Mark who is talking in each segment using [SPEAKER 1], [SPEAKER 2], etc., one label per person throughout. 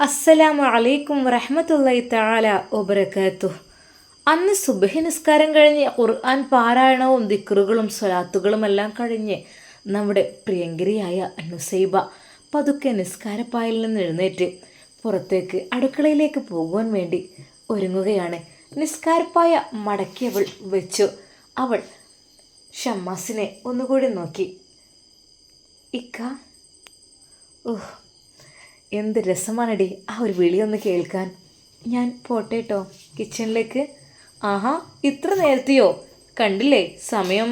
[SPEAKER 1] അസ്സലാമു അലൈക്കും വറഹമത്തല്ലായി താല ഒബരക്കാത്തു അന്ന് സുബഹി നിസ്കാരം കഴിഞ്ഞ് ഖുർആൻ പാരായണവും ദിക്റുകളും സ്വലാത്തുകളും എല്ലാം കഴിഞ്ഞ് നമ്മുടെ പ്രിയങ്കരിയായ നുസൈബ പതുക്കെ നിസ്കാരപ്പായിൽ നിന്ന് എഴുന്നേറ്റ് പുറത്തേക്ക് അടുക്കളയിലേക്ക് പോകുവാൻ വേണ്ടി ഒരുങ്ങുകയാണ്. നിസ്കാരപ്പായ മടക്കി അവൾ വെച്ചു. അവൾ ഷമ്മാസിനെ ഒന്നുകൂടി നോക്കി. ഇക്ക. ഓഹ് എന്ത് രസമാണടി ആ ഒരു വിളിയൊന്ന് കേൾക്കാൻ. ഞാൻ പോട്ടെ കേട്ടോ കിച്ചണിലേക്ക്. ആഹാ ഇത്ര നേരത്തെയോ? കണ്ടില്ലേ സമയം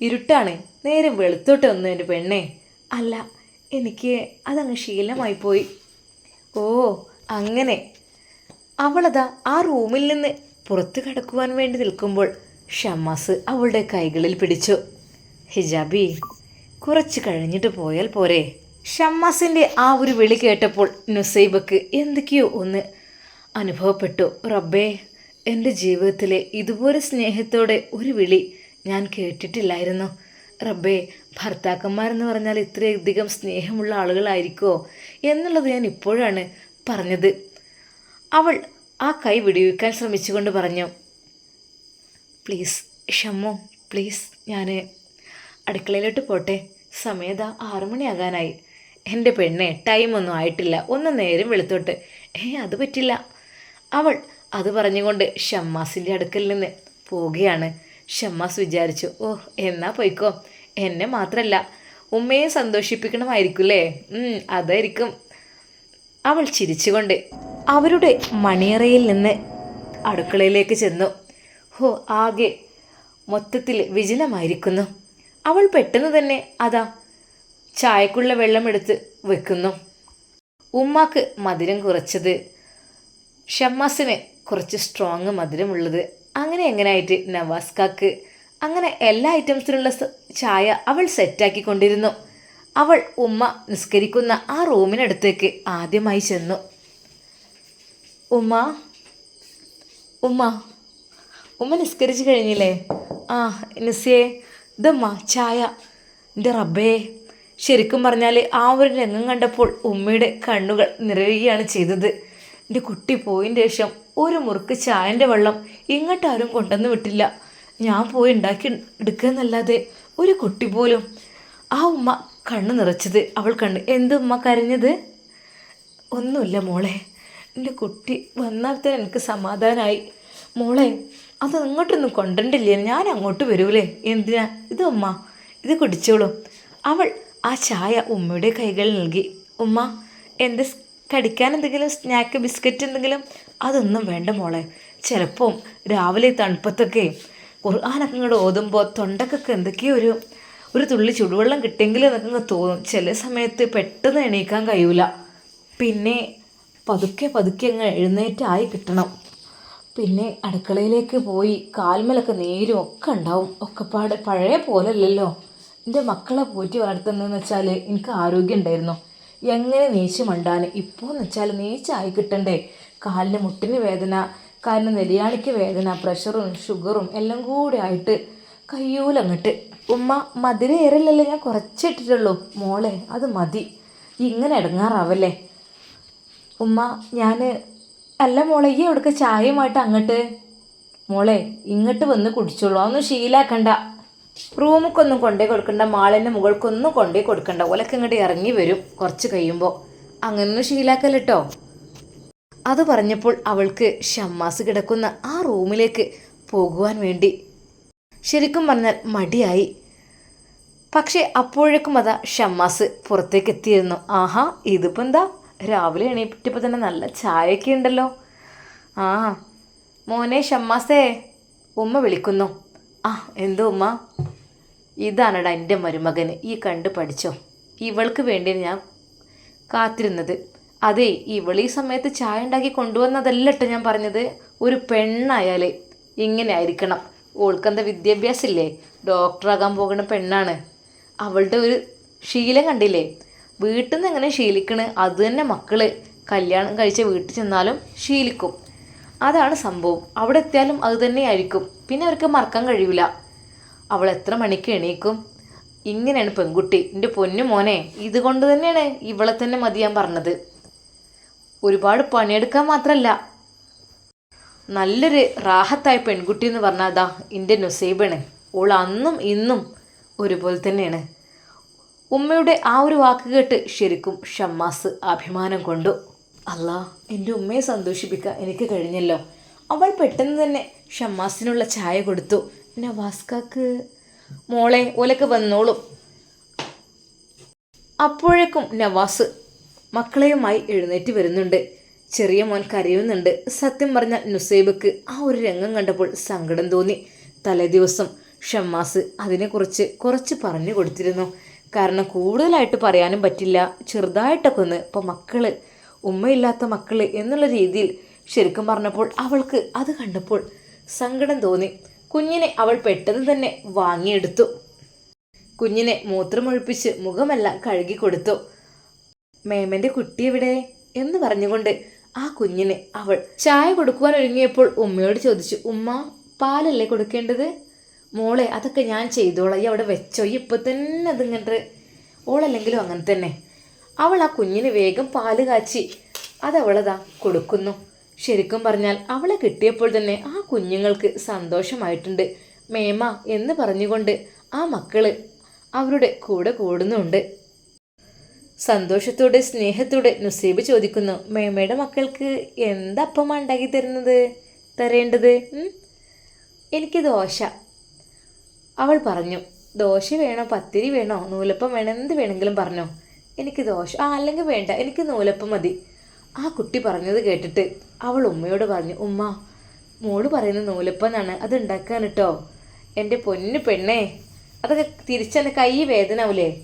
[SPEAKER 1] ഇരുട്ടാണ്. നേരെ വെളുത്തോട്ട് വന്നു എന്റെ പെണ്ണേ. അല്ല എനിക്ക് അതങ്ങ് ശീലമായി പോയി. ഓ അങ്ങനെ. അവളതാ ആ റൂമിൽ നിന്ന് പുറത്തു കടക്കുവാൻ വേണ്ടി നിൽക്കുമ്പോൾ ഷമ്മാസ് അവളുടെ കൈകളിൽ പിടിച്ചു. ഹിജാബി കുറച്ച് കഴിഞ്ഞിട്ട് പോയാൽ പോരെ. ഷമ്മാസിന്റെ ആ ഒരു വിളി കേട്ടപ്പോൾ നുസൈബക്ക് എന്തൊക്കെയോ ഒന്ന് അനുഭവപ്പെട്ടു. റബ്ബേ എന്റെ ജീവിതത്തിലെ ഇതുപോലെ സ്നേഹത്തോടെ ഒരു വിളി ഞാൻ കേട്ടിട്ടില്ലായിരുന്നു. റബ്ബേ ഭർത്താക്കന്മാരെന്ന് പറഞ്ഞാൽ ഇത്രയധികം സ്നേഹമുള്ള ആളുകളായിരിക്കോ എന്നുള്ളത് ഞാൻ ഇപ്പോഴാണ് പറഞ്ഞത്. അവൾ ആ കൈ വിടിവിക്കാൻ ശ്രമിച്ചുകൊണ്ട് പറഞ്ഞു പ്ലീസ് ഷമ്മോ പ്ലീസ് ഞാൻ അടുക്കളയിലോട്ട് പോട്ടെ. സമയത ആറുമണിയാകാനായി. എന്റെ പെണ്ണെ ടൈമൊന്നും ആയിട്ടില്ല. ഒന്ന് നേരം വെളുത്തോട്ട്. ഏ അത് പറ്റില്ല. അവൾ അത് പറഞ്ഞുകൊണ്ട് ഷമ്മാസിന്റെ അടുക്കൽ നിന്ന് പോവുകയാണ്. ഷമ്മാസ് വിചാരിച്ചു ഓ എന്നാ പോയിക്കോ. എന്നെ മാത്രമല്ല ഉമ്മയെ സന്തോഷിപ്പിക്കണമായിരിക്കുമല്ലേ? അതായിരിക്കും. അവൾ ചിരിച്ചുകൊണ്ട് അവരുടെ മണിയറയിൽ നിന്ന് അടുക്കളയിലേക്ക് ചെന്നു. ഹോ ആകെ മൊത്തത്തിൽ വിജനമായിരിക്കുന്നു. അവൾ പെട്ടെന്ന് തന്നെ അതാ ചായക്കുള്ള വെള്ളം എടുത്ത് വെക്കുന്നു. ഉമ്മാക്ക് മധുരം കുറച്ചത് ഷമ്മാസിന് കുറച്ച് സ്ട്രോങ് മധുരമുള്ളത്. അങ്ങനെ എങ്ങനെയായിട്ട് നവാസ്കാക്ക് അങ്ങനെ എല്ലാ ഐറ്റംസിനുള്ള ചായ അവൾ സെറ്റാക്കിക്കൊണ്ടിരുന്നു. അവൾ ഉമ്മ നിസ്കരിക്കുന്ന ആ റൂമിനടുത്തേക്ക് ആദ്യമായി ചെന്നു. ഉമ്മ ഉമ്മ ഉമ്മ നിസ്കരിച്ച് കഴിഞ്ഞില്ലേ? ആ നിസ്സേ ഇതമ്മ ചായ? എന്റെ റബ്ബേ ശരിക്കും പറഞ്ഞാൽ ആ ഒരു രംഗം കണ്ടപ്പോൾ ഉമ്മയുടെ കണ്ണുകൾ നിറയുകയാണ് ചെയ്തത്. എന്റെ കുട്ടി പോയതിന് ശേഷം ഒരു മുറുക്ക് ചായന്റെ വെള്ളം ഇങ്ങോട്ടാരും കൊണ്ടുവന്ന് വിട്ടില്ല. ഞാൻ പോയി ഉണ്ടാക്കി എടുക്കുകയെന്നല്ലാതെ ഒരു കുട്ടി പോലും. ആ ഉമ്മ കണ്ണ് നിറച്ചത്. അവൾ കണ്ണ് എന്ത് ഉമ്മ കരഞ്ഞത്? ഒന്നുമില്ല മോളെ. എന്റെ കുട്ടി വന്നാൽ തന്നെ എനിക്ക് സമാധാനമായി മോളെ അത് ഇങ്ങോട്ടൊന്നും കൊണ്ടിട്ടില്ലേ ഞാൻ അങ്ങോട്ട് വരൂലേ? എന്തിനാ? ഇത് ഉമ്മ ഇത് കുടിച്ചോളൂ. അവൾ ആ ചായ ഉമ്മയുടെ കൈകൾ നൽകി. ഉമ്മ എന്ത് കടിക്കാൻ എന്തെങ്കിലും സ്നാക്ക് ബിസ്ക്കറ്റ് എന്തെങ്കിലും? അതൊന്നും വേണ്ട മോളെ. ചിലപ്പം രാവിലെ തണുപ്പത്തൊക്കെ ഖുർആാനൊക്കെ ഇങ്ങോട്ട് ഓതുമ്പോൾ തൊണ്ടക്കൊക്കെ എന്തൊക്കെയോ ഒരു ഒരു തുള്ളി ചുടുവെള്ളം കിട്ടിയെങ്കിൽ എന്നൊക്കെ തോന്നും. ചില സമയത്ത് പെട്ടെന്ന് എണീക്കാൻ കഴിയൂല. പിന്നെ പതുക്കെ പതുക്കെ അങ്ങ് എഴുന്നേറ്റായി കിട്ടണം. പിന്നെ അടുക്കളയിലേക്ക് പോയി കാൽമലൊക്കെ നേരും ഒക്കെ ഉണ്ടാവും. ഒക്കെപ്പാട് പാടെ പഴയ പോലല്ലല്ലോ. എന്റെ മക്കളെ പോറ്റി വളർത്തുന്നതെന്ന് വെച്ചാൽ എനിക്ക് ആരോഗ്യം ഉണ്ടായിരുന്നു. എങ്ങനെ നീച്ച് മണ്ടാൻ ഇപ്പോൾ എന്ന് വെച്ചാൽ നീച്ചായി കിട്ടണ്ടേ? കാലിന് മുട്ടിന് വേദന കാലിന് നെലിയാണിക്ക് വേദന പ്രഷറും ഷുഗറും എല്ലാം കൂടി ആയിട്ട് കയ്യൂലങ്ങട്ട്. ഉമ്മ മധുര ഞാൻ കുറച്ചിട്ടിട്ടുള്ളൂ മോളെ അത് മതി. ഇങ്ങനെ ഇടങ്ങാറാവല്ലേ? ഉമ്മ ഞാൻ അല്ല മോളെ ഈ അവിടേക്ക് ചായയുമായിട്ട് അങ്ങോട്ട്. മോളെ ഇങ്ങോട്ട് വന്ന് കുടിച്ചോളൂ. അതൊന്നും ശീലാക്കണ്ട. റൂമുക്കൊന്നും കൊണ്ടേ കൊടുക്കണ്ട മാളിന്റെ മുകൾക്കൊന്നും കൊണ്ടേ കൊടുക്കണ്ട. ഓലൊക്കെ ഇങ്ങോട്ട് ഇറങ്ങി വരും കുറച്ച് കഴിയുമ്പോൾ അങ്ങനൊന്നും ശീലാക്കല്ലോ അത് പറഞ്ഞപ്പോൾ അവൾക്ക് ഷമ്മാസ് കിടക്കുന്ന ആ റൂമിലേക്ക് പോകുവാൻ വേണ്ടി ശരിക്കും പറഞ്ഞാൽ മടിയായി. പക്ഷേ അപ്പോഴേക്കും അതാ ഷമ്മാസ് പുറത്തേക്ക് എത്തിയിരുന്നു. ആഹാ ഇതിപ്പോൾ എന്താ? രാവിലെ എണീപ്പിട്ടപ്പോൾ തന്നെ നല്ല ചായയൊക്കെ ഉണ്ടല്ലോ. ആ മോനെ ഷമ്മാസേ ഉമ്മ വിളിക്കുന്നു. ആ എന്തോ ഉമ്മ? ഇതാണടാ എന്റെ മരുമകന്. ഈ കണ്ട് പഠിച്ചോ? ഇവൾക്ക് വേണ്ടി ഞാൻ കാത്തിരുന്നത്. അതെ ഇവൾ ഈ സമയത്ത് ചായ ഉണ്ടാക്കി കൊണ്ടുവന്നതല്ല കേട്ടോ ഞാൻ പറഞ്ഞത്. ഒരു പെണ്ണായാൽ ഇങ്ങനെ ആയിരിക്കണം ഓൾക്കെന്താ വിദ്യാഭ്യാസം ഇല്ലേ ഡോക്ടറാകാൻ പോകുന്ന പെണ്ണാണ്. അവളുടെ ഒരു ശീലം കണ്ടില്ലേ? വീട്ടിൽ നിന്ന് എങ്ങനെ ശീലിക്കണ്? അത് തന്നെ മക്കൾ. കല്യാണം കഴിച്ച വീട്ടിൽ ചെന്നാലും ശീലിക്കും. അതാണ് സംഭവം. അവിടെ എത്തിയാലും അത് തന്നെയായിരിക്കും. പിന്നെ അവർക്ക് മറക്കാൻ കഴിയൂല. അവൾ എത്ര മണിക്ക് എണീക്കും? ഇങ്ങനെയാണ് പെൺകുട്ടി. എന്റെ പൊന്നു മോനെ ഇതുകൊണ്ട് തന്നെയാണ് ഇവളെ തന്നെ മതി ഞാൻ പറഞ്ഞത്. ഒരുപാട് പണിയെടുക്കാൻ മാത്രമല്ല നല്ലൊരു റാഹത്തായ പെൺകുട്ടി എന്ന് പറഞ്ഞാൽ അതാ എന്റെ നൊസൈബാണ്. ഓൾ അന്നും ഇന്നും ഒരുപോലെ തന്നെയാണ്. ഉമ്മയുടെ ആ ഒരു വാക്ക് കേട്ട് ശരിക്കും ഷമ്മാസ് അഭിമാനം കൊണ്ടു. അല്ല എന്റെ ഉമ്മയെ സന്തോഷിപ്പിക്കാൻ എനിക്ക് കഴിഞ്ഞല്ലോ. അവൾ പെട്ടെന്ന് തന്നെ ഷമ്മാസിനുള്ള ചായ കൊടുത്തു. നവാസ്കാക്ക് മോളെ ഓലൊക്കെ വന്നോളും. അപ്പോഴേക്കും നവാസ് മക്കളെയുമായി എഴുന്നേറ്റ് വരുന്നുണ്ട്. ചെറിയ മോൻ കരയുന്നുണ്ട്. സത്യം പറഞ്ഞ നുസൈബക്ക് ആ ഒരു രംഗം കണ്ടപ്പോൾ സങ്കടം തോന്നി. തലേദിവസം ഷമ്മാസ് അതിനെക്കുറിച്ച് കുറച്ച് പറഞ്ഞു കൊടുത്തിരുന്നു. കാരണം കൂടുതലായിട്ട് പറയാനും പറ്റില്ല. ചെറുതായിട്ടൊക്കെ ഒന്ന് ഇപ്പോൾ മക്കൾ ഉമ്മയില്ലാത്ത മക്കൾ എന്നുള്ള രീതിയിൽ ശരിക്കും പറഞ്ഞപ്പോൾ അവൾക്ക് അത് കണ്ടപ്പോൾ സങ്കടം തോന്നി. കുഞ്ഞിനെ അവൾ പെട്ടെന്ന് തന്നെ വാങ്ങിയെടുത്തു. കുഞ്ഞിനെ മൂത്രമൊഴിപ്പിച്ച് മുഖമെല്ലാം കഴുകി കൊടുത്തു. മേമന്റെ കുട്ടി എവിടെ? എന്ന് പറഞ്ഞുകൊണ്ട് ആ കുഞ്ഞിനെ അവൾ ചായ കൊടുക്കുവാൻ ഒരുങ്ങിയപ്പോൾ ഉമ്മയോട് ചോദിച്ചു ഉമ്മ പാലല്ലേ കൊടുക്കേണ്ടത്? മോളെ അതൊക്കെ ഞാൻ ചെയ്തോളാം. ഈ അവിടെ വെച്ചോ? ഈ ഇപ്പം തന്നെ അതിങ്ങോട്ട് ഓളല്ലെങ്കിലും അങ്ങനെ തന്നെ. അവൾ ആ കുഞ്ഞിന് വേഗം പാൽ കാച്ചി അതവളതാ കൊടുക്കുന്നു. ശരിക്കും പറഞ്ഞാൽ അവളെ കിട്ടിയപ്പോൾ തന്നെ ആ കുഞ്ഞുങ്ങൾക്ക് സന്തോഷമായിട്ടുണ്ട്. മേമ എന്ന് പറഞ്ഞുകൊണ്ട് ആ മക്കൾ അവരുടെ കൂടെ കൂടുന്നുണ്ട്. സന്തോഷത്തോടെ സ്നേഹത്തോടെ നുസീബ് ചോദിക്കുന്നു മേമയുടെ മക്കൾക്ക് എന്താ അപ്പമ്മ ഉണ്ടാക്കി തരുന്നത്? തരേണ്ടത്? എനിക്ക് ദോശ. അവൾ പറഞ്ഞു ദോശ വേണോ? പത്തിരി വേണോ? നൂലപ്പം വേണോ? എന്ത് വേണമെങ്കിലും പറഞ്ഞോ. എനിക്ക് ദോശ ആ അല്ലെങ്കിൽ വേണ്ട. എനിക്ക് നൂലപ്പം മതി. ആ കുട്ടി പറഞ്ഞത് കേട്ടിട്ട് അവൾ ഉമ്മയോട് പറഞ്ഞു ഉമ്മ മോൾ പറയുന്ന നൂലപ്പന്നാണ് അത് ഉണ്ടാക്കാൻ കേട്ടോ എന്റെ പൊന്നു പെണ്ണേ അതൊക്കെ തിരിച്ചെന്റെ കൈ വേദനാവൂലേ?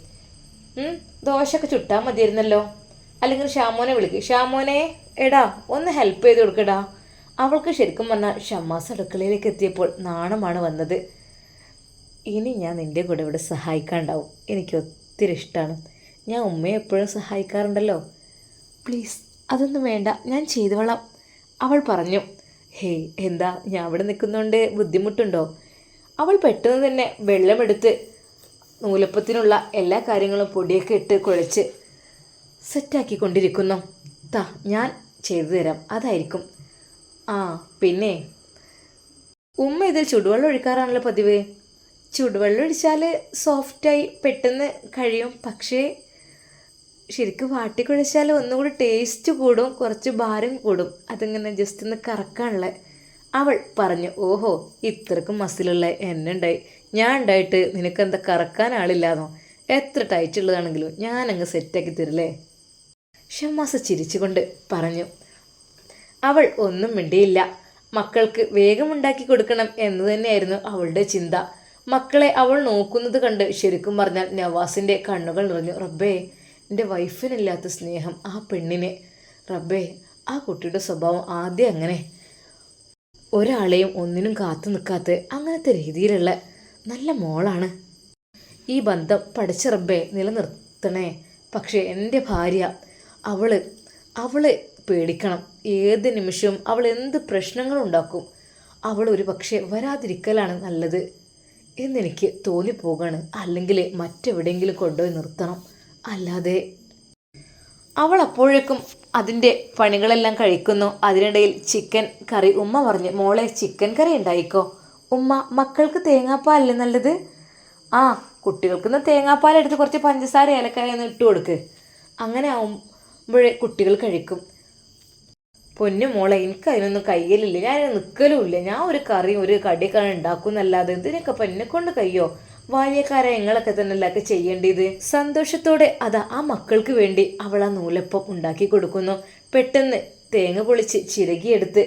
[SPEAKER 1] ദോശയൊക്കെ ചുട്ടാൽ മതിയായിരുന്നല്ലോ. അല്ലെങ്കിൽ ഷാമോനെ വിളിക്ക്. ഷാമോനെ എടാ ഒന്ന് ഹെൽപ്പ് ചെയ്ത് കൊടുക്കടാ. അവൾക്ക് ശരിക്കും പറഞ്ഞാൽ ഷമ്മാസ് അടുക്കളയിലേക്ക് എത്തിയപ്പോൾ നാണമാണ് വന്നത്. ഇനി ഞാൻ നിന്റെ കൂടെ ഇവിടെ സഹായിക്കാണ്ടാവും. എനിക്ക് ഒത്തിരി ഇഷ്ടമാണ് ഞാൻ ഉമ്മയെ എപ്പോഴും സഹായിക്കാറുണ്ടല്ലോ. പ്ലീസ് അതൊന്നും വേണ്ട ഞാൻ ചെയ്തോളാം. അവൾ പറഞ്ഞു ഹേയ് എന്താ ഞാൻ അവിടെ നിൽക്കുന്നതുകൊണ്ട് ബുദ്ധിമുട്ടുണ്ടോ? അവൾ പെട്ടെന്ന് തന്നെ വെള്ളമെടുത്ത് നൂലപ്പത്തിനുള്ള എല്ലാ കാര്യങ്ങളും പൊടിയൊക്കെ ഇട്ട് കുഴച്ച് സെറ്റാക്കിക്കൊണ്ടിരിക്കുന്നു. താ ഞാൻ ചെയ്തു തരാം അതായിരിക്കും. ആ പിന്നെ? ഉമ്മ ഇതിൽ ചുടുവെള്ളം ഒഴിക്കാറാണല്ലോ പതിവ്. ചുടുവെള്ളം ഒഴിച്ചാൽ സോഫ്റ്റായി പെട്ടെന്ന് കഴിയും പക്ഷേ ശരിക്കും വാട്ടിക്കുഴച്ചാൽ ഒന്നുകൂടി ടേസ്റ്റ് കൂടും കുറച്ച് ഭാരം കൂടും. അതിങ്ങനെ ജസ്റ്റ് ഒന്ന് കറക്കാനുള്ള അവൾ പറഞ്ഞു ഓഹോ ഇത്രക്കും മസിലുള്ള എന്നെ ഉണ്ടായി. ഞാൻ ഉണ്ടായിട്ട് നിനക്ക് എന്താ കറക്കാൻ ആളില്ലാന്നോ? എത്ര ടൈറ്റ് ഉള്ളതാണെങ്കിലും ഞാൻ അങ്ങ് സെറ്റാക്കി തരില്ലേ? ഷമാസ ചിരിച്ചുകൊണ്ട് പറഞ്ഞു അവൾ ഒന്നും മിണ്ടിയില്ല. മക്കൾക്ക് വേഗം ഉണ്ടാക്കി കൊടുക്കണം എന്ന് തന്നെയായിരുന്നു അവളുടെ ചിന്ത. മക്കളെ അവൾ നോക്കുന്നത് കണ്ട് ശരിക്കും പറഞ്ഞാൽ നവാസിന്റെ കണ്ണുകൾ നിറഞ്ഞു. റബ്ബേ എന്റെ വൈഫിനില്ലാത്ത സ്നേഹം ആ പെണ്ണിനെ. റബ്ബേ ആ കുട്ടിയുടെ സ്വഭാവം ആദ്യം അങ്ങനെ ഒരാളെയും ഒന്നിനും കാത്തു നിൽക്കാത്ത അങ്ങനത്തെ രീതിയിലുള്ള നല്ല മോളാണ്. ഈ ബന്ധം പഠിച്ച റബ്ബെ നിലനിർത്തണേ. പക്ഷേ എന്റെ ഭാര്യ അവൾ അവൾ പേടിക്കണം. ഏത് നിമിഷവും അവൾ എന്ത് പ്രശ്നങ്ങളുണ്ടാക്കും അവൾ ഒരു പക്ഷേ വരാതിരിക്കലാണ് നല്ലത്. എന്നെനിക്ക് തോന്നിപ്പോകാണ്. അല്ലെങ്കിൽ മറ്റെവിടെയെങ്കിലും കൊണ്ടുപോയി നിർത്തണം. അല്ലാതെ അവൾ അപ്പോഴേക്കും അതിന്റെ പണികളെല്ലാം കഴിക്കുന്നു. അതിനിടയിൽ ചിക്കൻ കറി ഉമ്മ പറഞ്ഞു മോളെ ചിക്കൻ കറി ഉണ്ടായിക്കോ? ഉമ്മ മക്കൾക്ക് തേങ്ങാപ്പാലല്ലേ നല്ലത്? ആ കുട്ടികൾക്കിന്ന് തേങ്ങാപ്പാൽ എടുത്ത് കുറച്ച് പഞ്ചസാര ഏലക്കായ ഒന്ന് ഇട്ട് കൊടുക്ക്. അങ്ങനെ ആവുമ്പോഴേ കുട്ടികൾ കഴിക്കും. പൊന്നു മോളെ എനിക്ക് അതിനൊന്നും കയ്യലില്ല. ഞാൻ നിൽക്കലുമില്ല ഞാൻ ഒരു കറി ഒരു കടിയൊക്കെ ഉണ്ടാക്കുന്നല്ലാതെ ഇതിനൊക്കെ പൊന്നെ കൊണ്ട് കയ്യോ വാല്യക്കാരെ നിങ്ങളൊക്കെ തന്നെ അല്ലൊക്കെ ചെയ്യേണ്ടത്? സന്തോഷത്തോടെ അതാ ആ മക്കൾക്ക് വേണ്ടി അവൾ ആ നൂലപ്പം ഉണ്ടാക്കി കൊടുക്കുന്നു. പെട്ടെന്ന് തേങ്ങ പൊളിച്ച് ചിരകിയെടുത്ത്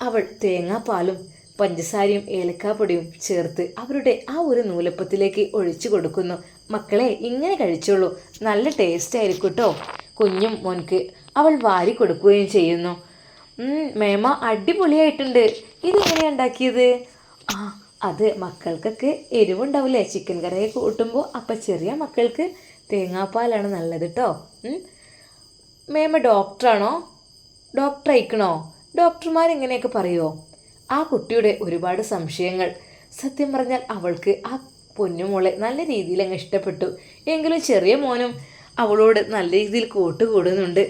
[SPEAKER 1] അവൾ തേങ്ങാപ്പാലും പഞ്ചസാരയും ഏലക്കാപ്പൊടിയും ചേർത്ത് അവരുടെ ആ ഒരു നൂലപ്പത്തിലേക്ക് ഒഴിച്ചു കൊടുക്കുന്നു. മക്കളെ ഇങ്ങനെ കഴിച്ചോളൂ. നല്ല ടേസ്റ്റ് ആയിരിക്കും കേട്ടോ കുഞ്ഞും മോൻക്ക് അവൾ വാരി കൊടുക്കുകയും ചെയ്യുന്നു. "ഉം, മേമ അടിപൊളിയായിട്ടുണ്ട്. ഇതെങ്ങനെയാണ് ഉണ്ടാക്കിയത്? ആ അത് മക്കൾക്കൊക്കെ എരിവുണ്ടാവില്ലേ? ചിക്കൻ കറിയൊക്കെ കൂട്ടുമ്പോൾ അപ്പം ചെറിയ മക്കൾക്ക് തേങ്ങാപ്പാലാണ് നല്ലത് കേട്ടോ മേമ ഡോക്ടറാണോ? ഡോക്ടർ അയക്കണോ ഡോക്ടർമാർ ഇങ്ങനെയൊക്കെ പറയുമോ ആ കുട്ടിയുടെ ഒരുപാട് സംശയങ്ങൾ. സത്യം പറഞ്ഞാൽ അവൾക്ക് ആ പൊന്നുമോളെ നല്ല രീതിയിൽ അങ്ങ് ഇഷ്ടപ്പെട്ടു. എങ്കിലും ചെറിയ മോനും അവളോട് നല്ല രീതിയിൽ കൂട്ടുകൂടുന്നുണ്ട്.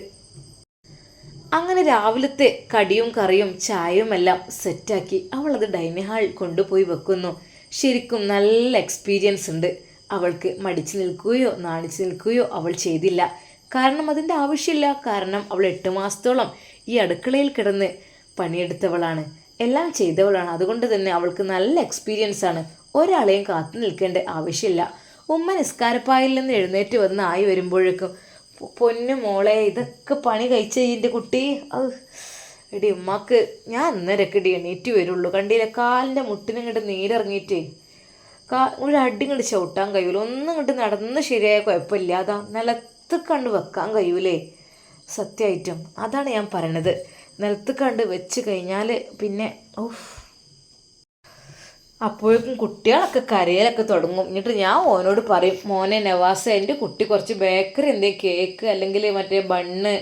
[SPEAKER 1] അങ്ങനെ രാവിലത്തെ കടിയും കറിയും ചായയും എല്ലാം സെറ്റാക്കി അവളത് ഡൈനിങ് ഹാൾ കൊണ്ടുപോയി വെക്കുന്നു. ശരിക്കും നല്ല എക്സ്പീരിയൻസ് ഉണ്ട്. അവൾക്ക് മടിച്ചു നിൽക്കുകയോ നാണിച്ചു നിൽക്കുകയോ അവൾ ചെയ്തില്ല. കാരണം അതിന്റെ ആവശ്യമില്ല. കാരണം അവൾ എട്ട് മാസത്തോളം ഈ അടുക്കളയിൽ കിടന്ന് പണിയെടുത്തവളാണ്. എല്ലാം ചെയ്തവളാണ്. അതുകൊണ്ട് തന്നെ അവൾക്ക് നല്ല എക്സ്പീരിയൻസ് ആണ്. ഒരാളെയും കാത്തു നിൽക്കേണ്ട ആവശ്യമില്ല. ഉമ്മ നിസ്കാരപ്പായിൽ നിന്ന് എഴുന്നേറ്റ് വന്ന് ആയി വരുമ്പോഴേക്കും പൊന്നു മോളെ ഇതൊക്കെ പണി കഴിച്ച എന്റെ കുട്ടി. എടി ഉമ്മാക്ക് ഞാൻ അന്നേരമൊക്കെ ഇടി എണീറ്റ് വരുള്ളൂ. കണ്ടില്ല കാലിന്റെ മുട്ടിനിങ്ങോട്ട് നീരിറങ്ങിയിട്ടേ. കാ ഒരു അടി ഇങ്ങോട്ട് ചവിട്ടാൻ കഴിയൂല. ഒന്നും ഇങ്ങോട്ട് നടന്ന് ശരിയായ കുഴപ്പമില്ല അതാ നിലത്ത് കണ്ട് വെക്കാൻ കഴിയൂലേ. സത്യമായിട്ടും അതാണ് ഞാൻ പറയണത്. നിലത്ത് കണ്ട് വെച്ച് കഴിഞ്ഞാൽ പിന്നെ ഓഫ് അപ്പോഴേക്കും കുട്ടികളൊക്കെ കരയലൊക്കെ തുടങ്ങും. എന്നിട്ട് ഞാൻ ഓനോട് പറയും മോനെ നവാസ എന്റെ കുട്ടി കുറച്ച് ബേക്കറി എന്തെങ്കിലും കേക്ക് അല്ലെങ്കിൽ മറ്റേ ബണ്ണ്